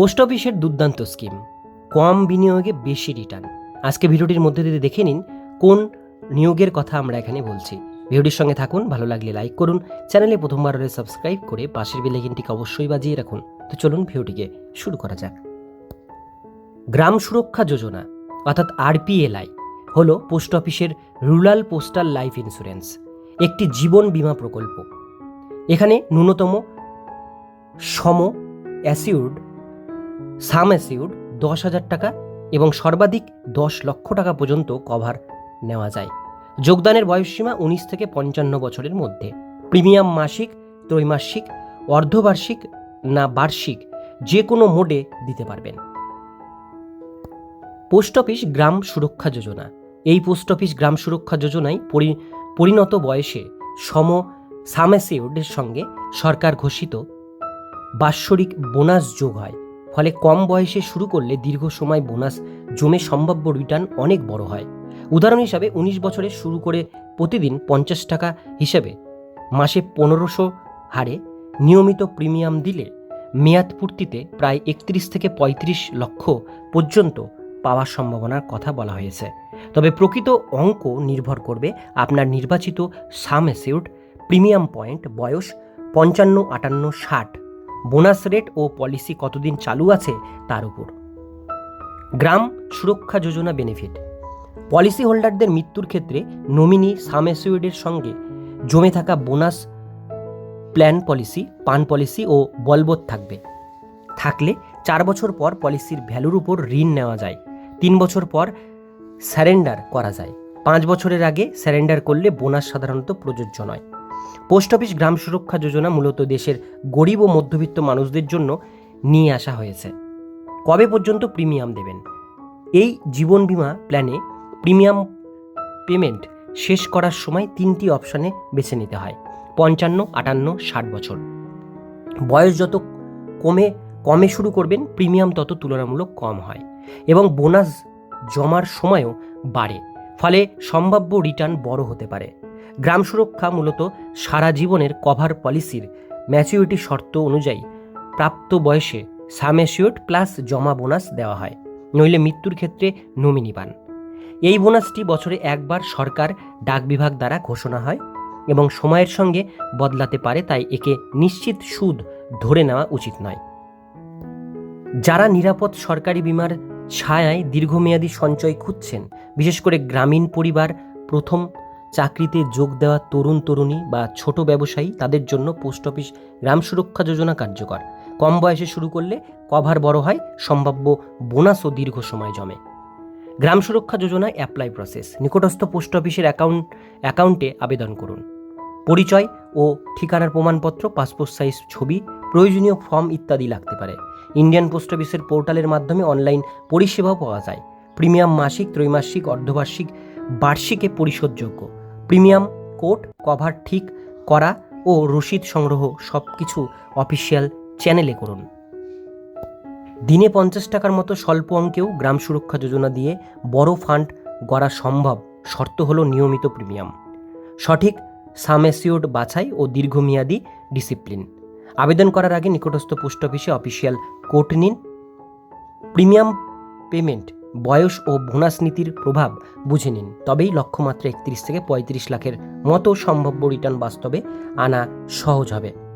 Post অফিসের দুর্দান্ত scheme, কম বিনিয়োগে বেশি রিটার্ন। আজকে ভিডিওটির মধ্যে দিয়ে দেখে নিন কোন নিয়োগের কথা আমরা এখানে বলছি। ভিডিওটির সঙ্গে থাকুন, ভালো লাগলে লাইক করুন, চ্যানেলে প্রথমবার হলে সাবস্ক্রাইব করে পাশের বেলাইকিনটিকে অবশ্যই বাজিয়ে রাখুন। তো চলুন ভিডিওটিকে শুরু করা যাক। গ্রাম সুরক্ষা যোজনা, অর্থাৎ আরপিএলআই, হল পোস্ট অফিসের রুরাল পোস্টাল লাইফ ইন্স্যুরেন্স, একটি জীবন বীমা প্রকল্প। এখানে ন্যূনতম সম অ্যাসিউড সাম অ্যাসিউড দশ হাজার টাকা এবং সর্বাধিক দশ লক্ষ টাকা পর্যন্ত কভার নেওয়া যায়। যোগদানের বয়সসীমা উনিশ থেকে পঞ্চান্ন বছরের মধ্যে। প্রিমিয়াম মাসিক, ত্রৈমাসিক, অর্ধবার্ষিক না বার্ষিক যে কোনো মোডে দিতে পারবেন। পোস্ট অফিস গ্রাম সুরক্ষা যোজনা। এই পোস্ট অফিস গ্রাম সুরক্ষা যোজনায় পরি, পরিণত বয়সে সম সামেসিউডের সঙ্গে সরকার ঘোষিত বাৎসরিক বোনাস যোগ হয়। ফলে কম বয়সে শুরু করলে দীর্ঘ সময় বোনাস জমে সম্ভাব্য রিটার্ন অনেক বড় হয়। উদাহরণ হিসাবে উনিশ বছরে শুরু করে প্রতিদিন পঞ্চাশ টাকা হিসেবে মাসে পনেরোশো হারে নিয়মিত প্রিমিয়াম দিলে মেয়াদ পূর্তিতে প্রায় একত্রিশ থেকে পঁয়ত্রিশ লক্ষ পর্যন্ত পাওয়ার সম্ভাবনার কথা বলা হয়েছে। তবে প্রকৃত অঙ্ক নির্ভর করবে আপনার নির্বাচিত সাম অ্যাসিউড প্রিমিয়াম পয়েন্ট বয়স পঞ্চান্ন আটান্ন ষাট বোনাস রেট ও পলিসি কতদিন চালু আছে তার উপর। গ্রাম সুরক্ষা যোজনা বেনিফিট। পলিসি হোল্ডারদের মৃত্যুর ক্ষেত্রে নমিনি সাম অ্যাসিউডের সঙ্গে জমে থাকা বোনাস প্ল্যান পলিসি, পান পলিসি ও বলবৎ থাকবে। থাকলে চার বছর পর পলিসির ভ্যালুর উপর ঋণ নেওয়া যায়। তিন বছর পর স্যারেন্ডার করা যায়। পাঁচ বছরের আগে স্যারেন্ডার করলে বোনাস সাধারণত প্রযোজ্য নয়। পোস্ট অফিস গ্রাম সুরক্ষা যোজনা মূলত দেশের গরিব ও মধ্যবিত্ত মানুষদের জন্য নিয়ে আসা হয়েছে। কবে পর্যন্ত প্রিমিয়াম দেবেন? এই জীবন বীমা প্ল্যানে প্রিমিয়াম পেমেন্ট শেষ করার সময় তিনটি অপশানে বেছে নিতে হয়। পঞ্চান্ন, আটান্ন, ষাট বছর। বয়স যত কমে কমে শুরু করবেন, প্রিমিয়াম তত তুলনামূলক কম হয় এবং বোনাস জমার সময়ও বাড়ে। ফলে সম্ভাব্য রিটার্ন বড় হতে পারে। গ্রাম সুরক্ষা মূলত সারা জীবনের কভার পলিসির ম্যাচিউরিটি শর্ত অনুযায়ী প্রাপ্ত বয়সে সামেশিওর প্লাস জমা বোনাস দেওয়া হয়, নইলে মৃত্যুর ক্ষেত্রে নমিনি পান। এই বোনাসটি বছরে একবার সরকার ডাক বিভাগ দ্বারা ঘোষণা হয় এবং সময়ের সঙ্গে বদলাতে পারে, তাই একে নিশ্চিত সুদ ধরে নেওয়া উচিত নয়। যারা নিরাপদ সরকারি বিমার ছায়ায় দীর্ঘমেয়াদী সঞ্চয় খুঁজছেন, বিশেষ করে গ্রামীণ পরিবার প্রথম চাকরিতে যোগ দেওয়া তরুণ তরুণী বা ছোট ব্যবসায়ী তাদের জন্য পোস্ট অফিস গ্রাম সুরক্ষা যোজনা কার্যকর। কম বয়সে শুরু করলে কভার বড় হয়, সম্ভাব্য বোনাসও দীর্ঘ সময় জমে। গ্রাম সুরক্ষা যোজনায় অ্যাপ্লাই প্রসেস। নিকটস্থ পোস্ট অফিসের অ্যাকাউন্ট অ্যাকাউন্টে আবেদন করুন। পরিচয় ও ঠিকানার প্রমাণপত্র, পাসপোর্ট সাইজ, ছবি, প্রয়োজনীয় ফর্ম ইত্যাদি লাগতে পারে। ইন্ডিয়ান পোস্ট অফিসের পোর্টালের মাধ্যমে অনলাইন পরিষেবাও পাওয়া যায়। প্রিমিয়াম মাসিক, ত্রৈমাসিক, অর্ধবার্ষিক, বার্ষিকে পরিশোধযোগ্য। প্রিমিয়াম, কোড, কভার ঠিক করা ও রসিদ সংগ্রহ সব কিছু অফিসিয়াল চ্যানেলে করুন। দিনে পঞ্চাশ টাকার মতো স্বল্প অঙ্কেও গ্রাম সুরক্ষা যোজনা দিয়ে বড় ফান্ড গড়া সম্ভব শর্ত হলো নিয়মিত প্রিমিয়াম। সঠিক সামেসিওড বাছাই ও দীর্ঘমেয়াদী ডিসিপ্লিন। আবেদন করার আগে নিকটস্থ পোস্ট অফিসে অফিসিয়াল কোর্ট নিন। প্রিমিয়াম পেমেন্ট বয়স ও বোনাস নীতির প্রভাব বুঝে নিন। তবেই লক্ষ্যমাত্রা একত্রিশ থেকে পঁয়ত্রিশ লাখের মতো সম্ভাব্য রিটার্ন বাস্তবে আনা সহজ হবে।